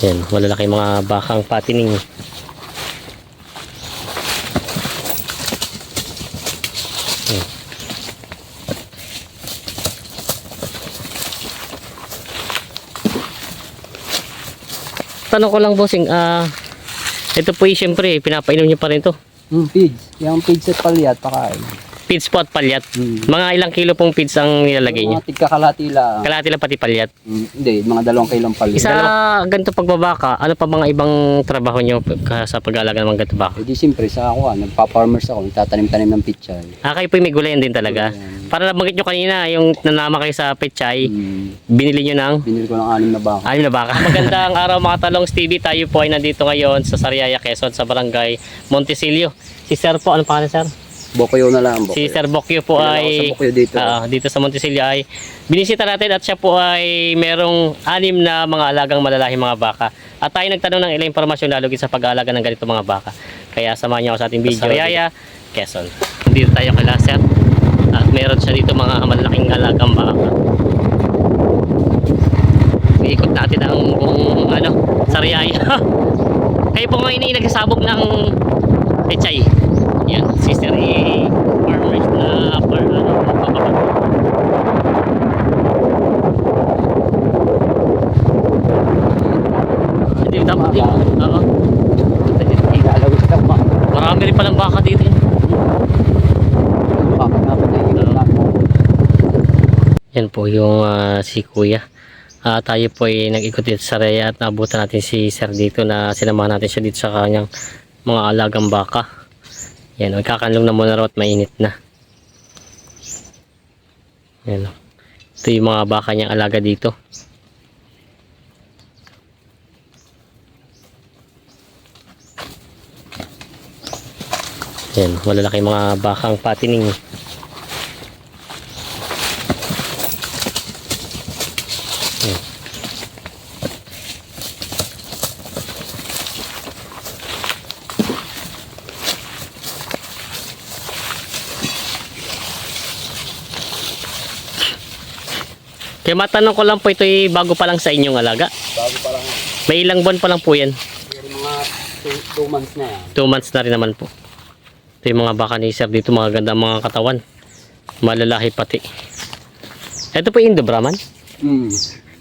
Yan, malalaki mga bakang patining. Yan. Tanong ko lang bossing, ah ito po yung siyempre, pinapainom niyo pa rin to. Hmm, pids. Yung pids at palyat, pakain. Feeds po at palyat. Hmm. Mga ilang kilo pong feeds ang nilalagay niyo? Mga tigkakalati lang. Kalahati lang pati palyat. Hmm, hindi, mga dalawang kilong palyat. Isa ganito pagbabaka, ano pa mga ibang trabaho ka- sa pag-aalaga ng mga ganito baka? Eh di siyempre sa ako, ah, nagpa-farmers ako, nagtatanim-tanim ng pichay. Ah, kayo po may gulayan din talaga. Gulayan. Para nabanggit nyo kanina, yung nanama kayo sa pechay, Hmm, binili nyo ng binili ko ng anim na baka. anim na baka. Magandang araw mga talong Stevie, tayo po ay nandito ngayon sa Sariaya, Quezon, sa barangay Montesilio. Si Sir po, ano pangalan Sir? Bokoyo na lang, Si Bokoyo. Sir Bokyo po ay sa Bokyo dito. ah, dito sa Montesilio ay binisita natin at siya po ay merong anim na mga alagang malalaki mga baka. At tayo nagtanong ng ilang impormasyon lalo sa pag-aalaga ng ganito mga baka. Kaya samahan niyo ako sa ating video. Yaya, Quezon. Dito tayo kay Sir. At meron siya dito mga malalaking alagang baka. Iikot natin ang buong ano, Sariaya. Kayo po ngayon ay nagsasabog ng pechay. Yan, sister i farmers na par ano, papapag. Hindi dapat yun. Oo. Marami rin palang baka dito. eh. Yan po yung ah, si Kuya. Ah, tayo po ay nag-ikot dito sa Raya at naabutan natin si Sir dito na sinamahan natin siya dito sa kanyang mga alagang baka. Yan, magkakanlong na muna raw at mainit na. Yan. oh. Ito yung mga baka niyang alaga dito. Yan, malalaki mga bakang patining. Kaya matanong ko lang po ito ay bago pa lang sa inyong alaga. Bago pa lang. May ilang buwan pa lang po yan. Pero mga 2 months na yan. 2 months na rin naman po. Ito yung mga baka ni Sir dito, mga ganda mga katawan. Malalahi pati. Ito po yung Indo Brahman. Hmm.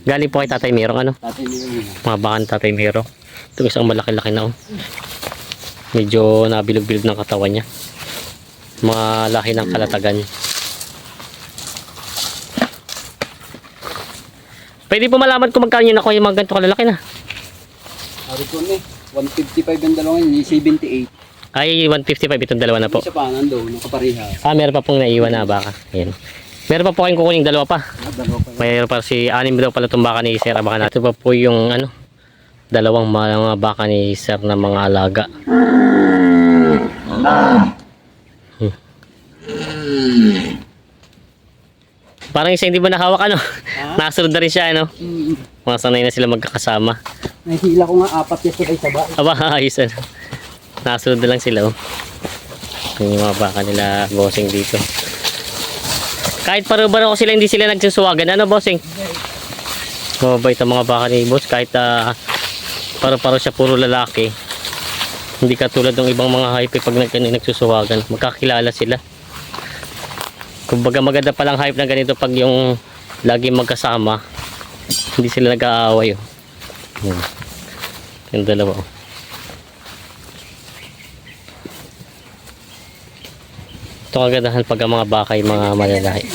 Galing po kay Tatay Merong ano. Tatay niyo yun. Mga baka ni Tatay Merong. Ito isang malaki-laki na oh. Medyo nabilog-bilog ng katawan niya. Mga lahi ng kalatagan. Pwede po malaman kung magkano yun ako yung mga ganito kalalaki na. Sabi ko na eh. 155 yung dalawang yun, 78. Ay, 155 itong dalawa na po. Isa pa, nando, nung kapariha. Ah, meron pa pong naiwan na baka. Ayan. Meron pa po kayong kukuning dalawa pa. Ah, dalawa pa yun. Mayroon pa si anim daw pala itong baka ni Sir. Abangan natin. Ito pa po yung ano, dalawang mga baka ni Sir na mga alaga. Hmm. Parang isa hindi ba nakahawak ano? Nasunod na rin siya ano? Hmm. Mga sanay na sila magkakasama. Nahihila ko nga apat yung sabay saba. Aba, ayos ano. Nasunod na lang sila oh. Yung mga baka nila bossing dito. Kahit paru-baro ko sila hindi sila nagsusuwagan. Ano bossing? Mababait ang mga baka ni boss kahit ah, paru-paro siya puro lalaki. Hindi katulad ng ibang mga hype pag nag nagsusuwagan. Magkakilala sila. Kumbaga maganda palang hype na ganito pag yung lagi magkasama. Hindi sila nag-aaway. Oh. Yung dalawa. oh. Ito kagandahan pag ang mga baka ay mga malalaki.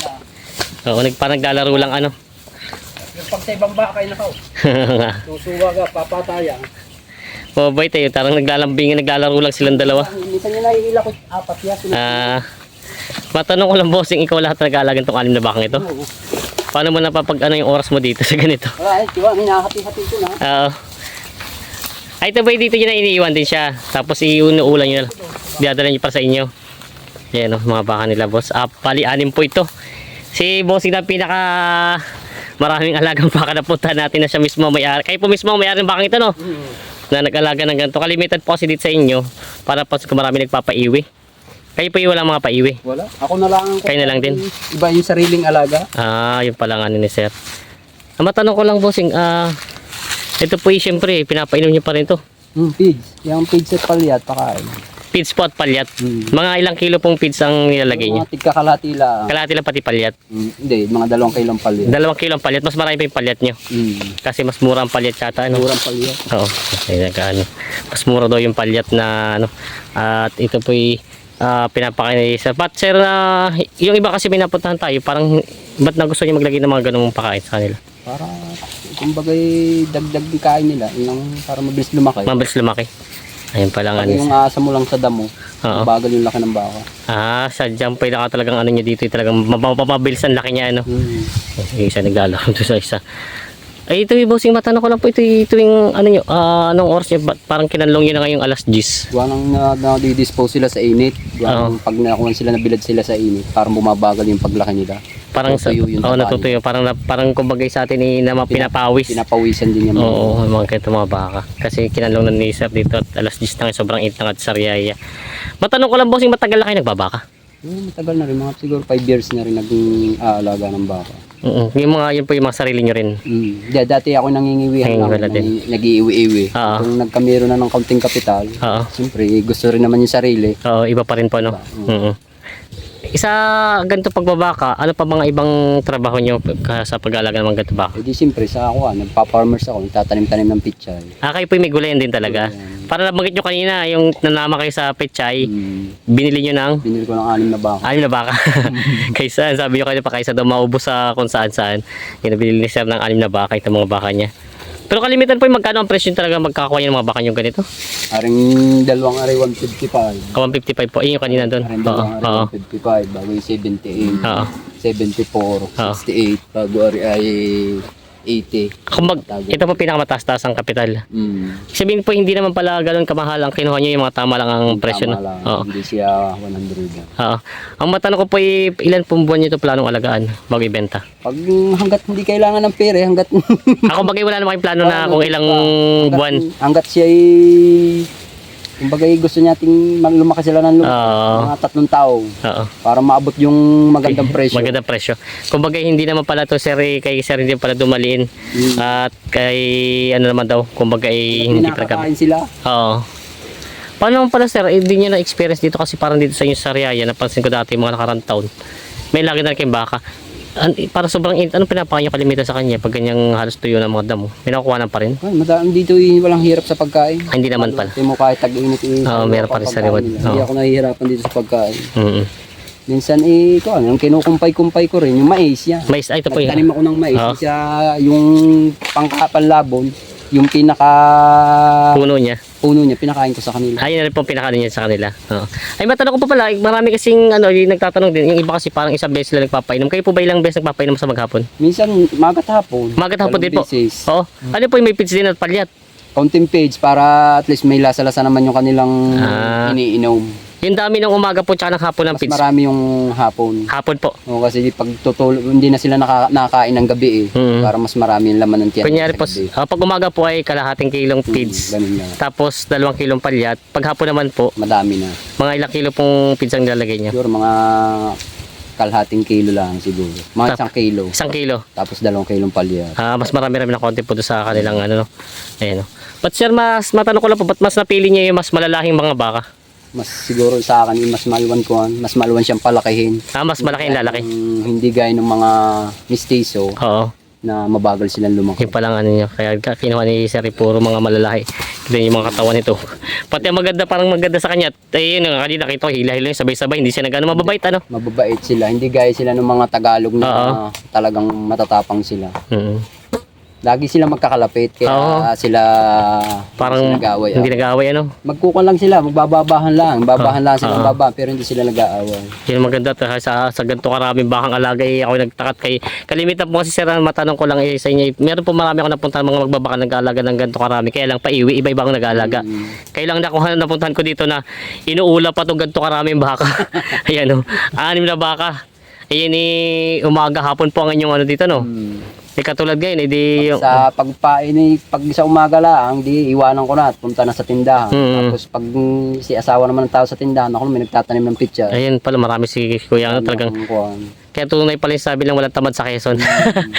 Oo, nag, parang naglalaro lang ano. Yung pag sa ibang bakay na ka, susuwa ka, papataya. Mababait eh, parang naglalambing, naglalaro lang silang dalawa. Minsan nila nahihila ko apat yan. Ah, matanong ko lang bossing, ikaw lahat nag-aalagan tong anim na bakang ito. Oo. Paano mo napapag ano yung oras mo dito sa ganito? Wala eh, diba, minahati-hati ko na. Oo. Ay, ito ba dito yun na iniiwan din siya. Tapos iunuulan nyo na. Dinadala nyo para sa inyo. Yan o, mga baka nila boss. Ah, pali anim po ito. Si bossing na pinaka maraming alagang baka na punta natin na siya mismo may ari. Kayo po mismo may ari ng bakang ito no? Hmm. Na nag-alaga ng ganito. Kalimitan po kasi dito sa inyo para po marami nagpapaiwi. Kayo po yung walang mga paiwi. Wala. Ako na lang. ang- Kayo na lang din? Iba yung sariling alaga. Ah, yun pala nga ni Sir. Ah, matanong ko lang bossing, ah, Ito po, eh, siyempre, pinapainom niyo pa rin to. Hmm, pids. Yung pids at palyat, pakain. Feeds po at palyat. Hmm. Mga ilang kilo pong feeds ang nilalagay niyo? Mga tigkakalati lang. Kalahati lang pati palyat. Hmm, hindi, mga dalawang kilong palyat. Dalawang kilo ang palyat, mas marami pa yung palyat nyo. Hmm. Kasi mas mura ang palyat yata, ano? Murang palyat. Oo, kasi nagkaano. Mas mura daw yung palyat na ano. At ito po ay ah, pinapakain ni Sir. But sir, ah, yung iba kasi pinapuntahan tayo, parang ba't na gusto niyo maglagay ng mga ganung pakain sa kanila? Para, kumbagay, dagdag yung kain nila. Yung para mabilis lumaki. Mabilis lumaki. Ayun pa lang Pag ano. yung asa mo lang sa damo, Oo. bagal yung laki ng baka. Ah, sadyang pa naka talagang ano niya dito, talagang mapapabilis ang laki niya ano. Hmm. Yung isa naglalaro doon sa isa. Ay, ito yung bossing matanong ko lang po ito, yung ano nyo, ah, anong oras ba't parang kinanlong nyo na ngayong alas 10. Gawa nang na, na-dispose sila sa init. Gawa nang pag nakuha sila, nabilad sila sa init, parang bumabagal yung paglaki nila. Parang sa, Natutuyo yung oh, natutuyo, parang, na- parang kumbagay sa atin ni na pinapawis. Pinapawisan din yung mga. Oo, mga ganito mga baka. Kasi kinanlong na ni Sir dito at alas 10 na ngayon, sobrang init na nga sa Riyaya. Matanong ko lang bossing, matagal na kayo nagbabaka? Hmm, matagal na rin, mga siguro 5 years na rin naging aalaga ng baka. Oo, yung mga, yun po yung mga sarili nyo rin. Mm. Yeah, dati ako nangingiwihan lang, nang- nag-iiwi-iwi. Oo. Kung nagkamero na ng kaunting kapital, Oo. siyempre gusto rin naman yung sarili. Oo, iba pa rin po, no? Oo. Isa ganito pagbabaka, ano pa mga ibang trabaho nyo sa pag-aalaga ng mga ganito baka? E di siyempre sa ako, ah, nagpa-farmers ako, nagtatanim-tanim ng pichay. Ah, kayo po may gulayan din talaga. Gulayan. Para nabanggit nyo kanina, yung nanama kayo sa pechay, Mm. binili nyo ng Binili ko ng anim na baka. anim na baka. kaysa, sabi nyo kanina pa kaysa daw maubos sa kung saan saan. Yung binili ni Sir ng anim na baka, itong mga baka niya. Pero kalimitan po yung magkano ang presyo talaga magkakakuha niyo ng mga baka nyo ganito? Aring dalawang aray 155. Ah, 155 po. Iyon yung kanina doon. Aring dalawang Oo. aray 155, bago yung 78. Oo. 74, Oo. 68, bago ari ay 80. Kung mag, ito po pinakamataas-taas ang kapital. Mm. Sabihin po hindi naman pala ganun kamahal ang kinuha nyo yung mga tama lang ang presyo. Tama lang, Oo. hindi siya 100 lang. Oo. Ang matanong ko po ay ilan pong buwan nyo ito planong alagaan bago ibenta? Pag hanggat hindi kailangan ng pera, eh, hanggat Ako bagay wala naman kayong plano na kung ilang hanggat, buwan. Hanggat siya ay kumbaga gusto niya ting mag- lumaki sila ng lumaki. Oo. mga tatlong taon Oo. para maabot yung magandang presyo. Magandang presyo. Kung bagay hindi naman pala to sir, eh, kay sir hindi pala dumaliin. Mm. At kay ano naman daw, kung bagay hindi talaga. Pinakakain sila. Oo. Paano naman pala sir, eh, hindi nyo na-experience dito kasi parang dito sa inyo sa Riyaya, napansin ko dati mga nakarang taon. May lagi na kayong baka. An, para sobrang init, anong pinapakain nyo kalimitan sa kanya pag ganyang halos tuyo ng mga damo? May nakukuha na pa rin? Ay, madami dito eh, walang hirap sa pagkain. Ah, hindi naman pala. Hindi mo kahit tag-init eh. Oo, meron pa rin sa reward. Hindi ako nahihirapan dito sa pagkain. Mm Minsan eh, ito ano, yung kinukumpay-kumpay ko rin, yung mais yan. Mais, ay ito po Nagtanim yun. ako ng mais. Oo. Siya, yung pangkapanlabon, yung pinaka Puno niya. puno niya, pinakain ko sa kanila. Ayun na rin pong pinakain niya sa kanila. Oo. Ay matanong ko pa pala, marami kasing ano, yung nagtatanong din, yung iba kasi parang isang beses sila nagpapainom. Kayo po ba ilang beses nagpapainom sa maghapon? Minsan, magat hapon. Magat hapon din po. Beses. Oo. Ano po yung may pits din at palyat? Counting page para at least may lasa-lasa naman yung kanilang Ah. iniinom. Yung dami ng umaga po tsaka ng hapon ng Mas pits. marami yung hapon. Hapon po. O, kasi pag tutul hindi na sila naka, nakakain ng gabi eh. Mm. Para mas marami yung laman ng tiyan. Kunyari po, ah, pag umaga po ay kalahating kilong Mm, pids. ganun lang. Tapos dalawang kilong palyat. Pag hapon naman po, Madami na. mga ilang kilo pong pids ang nilalagay niya. Siguro mga kalhating kilo lang siguro. Mga Tap- isang kilo. Isang kilo. Tapos dalawang kilong palya. Ah, mas marami-rami na konti po doon sa kanilang ano no. Ayan no. But sir, mas matanong ko lang po, ba't mas napili niya yung mas malalahing mga baka? Mas siguro sa akin, mas maluwan ko, mas maluwan siyang palakihin. Ah, mas malaki yung lalaki. Hindi gaya ng mga mistiso Oo. na mabagal silang lumaki. Yung palang ano niya. Kaya ka- kinuha ni Sir puro mga malalaki. Ito yung mga katawan nito. Pati ang maganda, parang maganda sa kanya. Eh, yun, kanina kita ko, hila-hila yung sabay-sabay. Hindi siya nagano mababait, ano? Mababait sila. Hindi gaya sila ng mga Tagalog na Oo. talagang matatapang sila. Mm. Lagi sila magkakalapit kaya Oo. sila Parang sila nag-aaway. hindi nag-aaway, ano? Magkukuan lang sila, magbababahan lang. Babahan lang sila ng baba pero hindi sila nag-aaway. Yun ang maganda to, ha, sa, sa ganito karaming bakang alaga eh, ako nagtakat kay kalimitan po kasi sir ang matanong ko lang eh, sa inyo eh, meron po marami ako napuntahan mga magbabaka nag-aalaga ng ganito karami kaya lang paiwi iba-ibang nag-aalaga Mm. kaya lang nakuha napuntahan ko dito na inuula pa to ganito karaming baka ayan o anim na baka ayan eh umaga hapon po ang inyong ano dito no Hmm. Eh katulad ngayon eh di yung Sa pagpain eh, pag sa umaga lang, di iwanan ko na at punta na sa tindahan. Mm. Tapos pag mm, si asawa naman ng tao sa tindahan, ako may nagtatanim ng pitya. ayan pala marami si kuya ano talagang kuwan. Kaya tunay pala yung sabi lang walang tamad sa Quezon.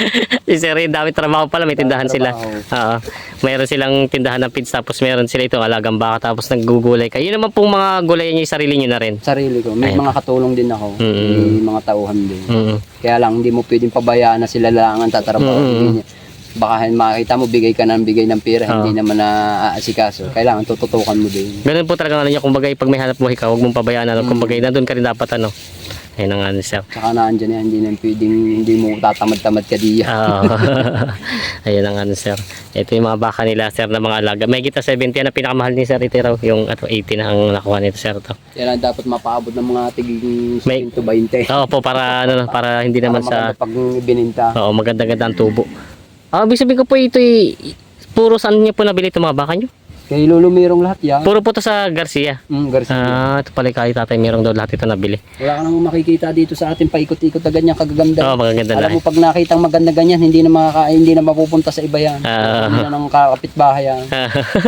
Sir, Ray, dami trabaho pala. May tindahan sila. Oo. Mayroon silang tindahan ng pids tapos meron sila ito alagang baka tapos naggugulay ka. Yun naman pong mga gulay niyo yung sarili niyo na rin. Sarili ko. May Ayan. mga katulong din ako. Mm. May mga tauhan din. Mm. Kaya lang, hindi mo pwedeng pabayaan na sila lang ang tatrabaho. Mm. Hindi niya- Baka makita mo, bigay ka ng bigay ng pera, Oo. hindi naman na aasikaso. Kailangan tututukan mo din. Ganun po talaga ano niya, kumbaga pag may hanap buhay ka, huwag mong pabayaan ano, kumbaga nandun ka rin dapat ano. Ayun ang ano sir. Tsaka naandyan yan, hindi na pwedeng, hindi mo tatamad-tamad ka diya. Oo. Ayun ang ano sir. Ito yung mga baka nila sir na mga alaga. May kita 70 na pinakamahal ni sir ito raw. Yung ato 80 na ang nakuha nito sir to. Kaya dapat mapaabot ng mga tiging May- 15 to 20. Oo po para ano para hindi naman Para sa maganda pag bininta. Oo, maganda-ganda ang tubo. Ah, ibig sabihin ko po ito puro saan niyo po nabili itong mga baka niyo? Kay lulumirong lahat yan. Puro po to sa Garcia. Mm, Garcia. Ah, ito pala kay tatay merong daw lahat ito nabili. Wala ka nang makikita dito sa atin paikot-ikot na ganyan kagaganda. Oo, magaganda Alam mo pag nakita ang maganda ganyan, hindi na makaka, hindi na mapupunta sa iba yan. Ah. hindi na ng kakapitbahay yan.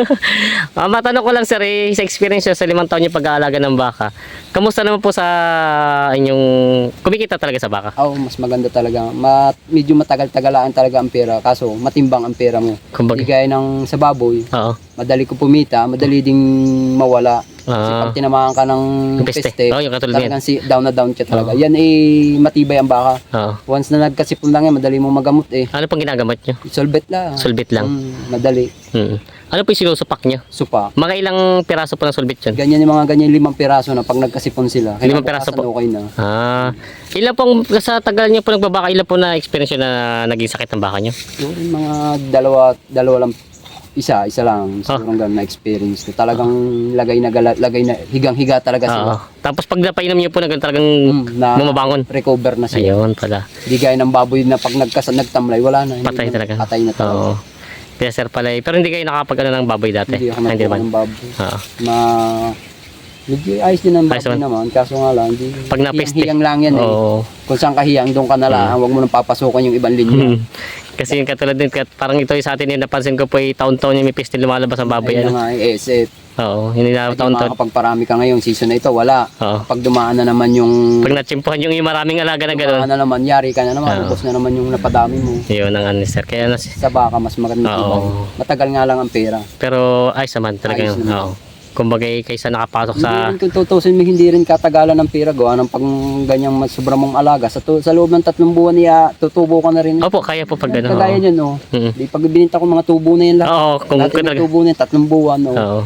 ah, matanong ko lang sir, eh, sa experience nyo sa limang taon yung pag-aalaga ng baka, kamusta naman po sa inyong kumikita talaga sa baka? Oo, mas maganda talaga. Ma, medyo matagal-tagalaan talaga ang pera. Kaso, matimbang ang pera mo. Kumbaga, Hindi gaya ng sa baboy, oo. Madali ko pumita, madali ding mawala. Kasi Ah, pag tinamaan ka ng peste. peste, Oo, yung katulad niyan. talagang si, down na down ka talaga. Yan eh, matibay ang baka. oo. Once na nagkasipon lang yan, madali mo magamot eh. Ano pang ginagamot nyo? Solbet lang. Sulbit lang. Mm, madali. Hmm. Ano po yung sinusupak nyo? Supa. Mga ilang piraso po ng sulbit yun? Ganyan yung mga ganyan limang piraso na pag nagkasipon sila. Limang piraso kinabukasan po? Okay na. Ah, ilan pong sa tagal niyo po nagbabaka, ilan po na experience yun na naging sakit ng baka niyo? Yung mga dalawa, dalawa lang, isa, isa lang. Ah. Siguro ganun na experience ko. Talagang lagay na, gala, lagay na, higang-higa talaga sila. Oo. Tapos pag napainom niyo po na talagang Mm, na bumabangon. recover na sila. Ayun pala. Di gaya ng baboy na pag nagkas nagtamlay, wala na. Hindi Patay na- talaga. Patay na talaga. Oo. Kaya sir pala eh. Pero hindi kayo nakapag ano ng baboy dati? Hindi ako Ah, hindi naman. ng baboy. Oo. Na, medyo ayos din ang Ayos baboy naman. naman. Kaso nga lang, di, Pag napeste. hiyang lang yan eh. Oo. Kung saan ka hiyang, doon ka na lang. Huwag mo nang papasukan yung ibang linya. Hmm. Kasi yung katulad din, kat- parang ito yung sa atin yung napansin ko po ay taon-taon yung may pistil lumalabas ang baboy. Ayun Ano? na nga, eh, SF. Oo, hindi na Hindi taon-taon. makakapagparami ka ngayong season na ito, wala. Oo. Pag dumaan na naman yung Pag natsimpuhan yung, yung maraming alaga na gano'n. dumaan na naman, yari ka na naman, Oo. ubos na naman yung napadami mo. Yun ang ano sir. Kaya na, Sa baka, mas maganda. Oo. Matagal nga lang ang pera. pero ayos naman talaga Ayos yun. naman. Oo. Kumbaga eh, kaysa nakapasok Hindi sa... rin kung tutusin mo, hindi rin katagalan ng pera gawa ng pag ganyang mas sobrang mong alaga. Sa, tu- sa loob ng tatlong buwan niya, tutubo ka na rin. Opo, kaya po pag gano'n. Kagaya Oo. niyan, oh. Mm. Di pag bininta ko mga tubo na yan lahat. Oo, kung Dati kung may talaga. tubo na yan, tatlong buwan, oh. Oo.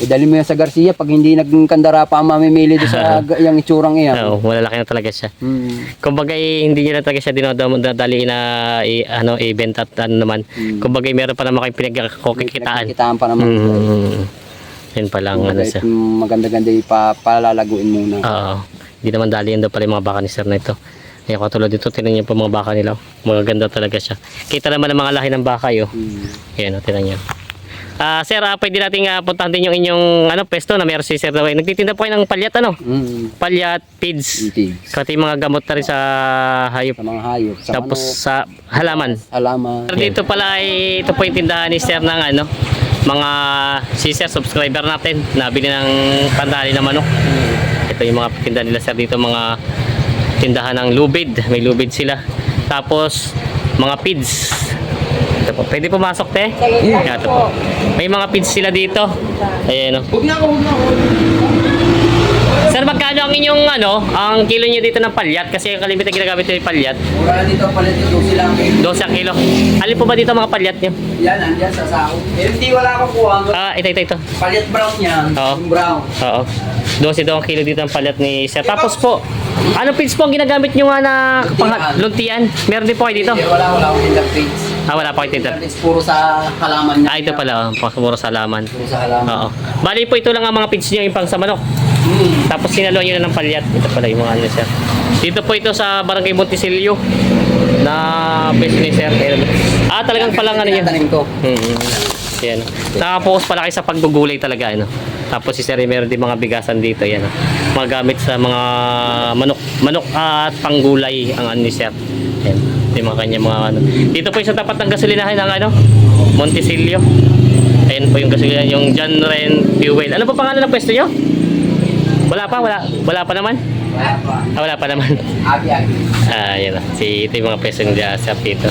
E dali mo yan sa Garcia, pag hindi nagkandara pa ang mamimili doon sa ga- yung itsurang iyan. Oo, malalaki na talaga siya. Hmm. Kumbaga eh, hindi niya na talaga siya dinadali na i, ano, i-benta at ano naman. Mm. Kumbaga eh, meron pa naman kayong pinagkakikitaan. Kitaan pa naman. Mm. Yun pa lang ano siya. maganda-ganda ipa, palalaguin muna. Oo. Hindi naman dali yan daw pala yung mga baka ni sir na ito. Kaya katulad dito, tinan niyo po mga baka nila. Magaganda talaga siya. Kita naman ang mga lahi ng baka yo. Hmm. Ayan, o, tinan niyo. Ah, sir, ah, pwede nating ah, puntahan din yung inyong ano, pesto na meron si Sir Daway. Nagtitinda po kayo ng palyat, ano? Hmm. Palyat, pids. Itig. Pati mga gamot na rin sa hayop. Sa mga hayop. Sa Tapos ano, sa halaman. alaman. Sir, dito pala ay ito po yung tindahan ni Sir ng ano, mga si Sir subscriber natin. Nabili ng pandali na manok. Ito yung mga tindahan nila Sir dito, mga tindahan ng lubid. May lubid sila. Tapos mga pids. Ito po. Pwede pumasok, te? Yeah, ito po. May mga pids sila dito. Ayan, oh. Huwag na ako, huwag na ako. Sir, magkano ang inyong ano, ang kilo niyo dito ng palyat? Kasi ang kalimitan ginagamit nyo yung palyat. Mura dito pala dito sila. 12 ang kilo. Alin po ba dito mga palyat nyo? Yan, andyan sa sahog. Eh, hindi wala akong kuha. Ah, ito, ito, ito. Palit brown yan. Oo. Yung brown. Oo. 12 daw ang kilo dito ang palyat ni Sir. Tapos po, ano pins po ang ginagamit nyo nga na pang luntian? Meron din po kayo dito? Hindi, wala, wala akong interface. Ah, wala pa kayo dito. Interface puro sa halaman niya. Ah, ito pala. Oh, puro sa laman. Puro sa halaman. Oo. Bali po ito lang ang mga pins nyo yung pang sa manok. Tapos sinaluan nyo na ng palyat. Ito pala yung mga ano sir. Dito po ito sa Barangay Monticelio na pwesto ni sir. Ayan. Ah, talagang palang ano yun. Tinatanim ko. Hmm. Yan. Nakapokus pala kayo sa paggugulay talaga. Ano. Tapos si Sir, meron din mga bigasan dito. Yan. oh. Mga gamit sa mga manok manok at panggulay ang ano ni Sir. Yan. Ito yung mga kanya mga ano. Dito po yung sa tapat ng gasolinahan ng ano, Monticelio. Ayan po yung gasolinahan, yung John Ren Fuel. Ano po pangalan ng pwesto nyo? Wala pa, wala, wala pa naman. Wala pa. Ah, wala pa naman. Abi-abi. Ah, yun. Si, ito yung mga peso nila sa dito.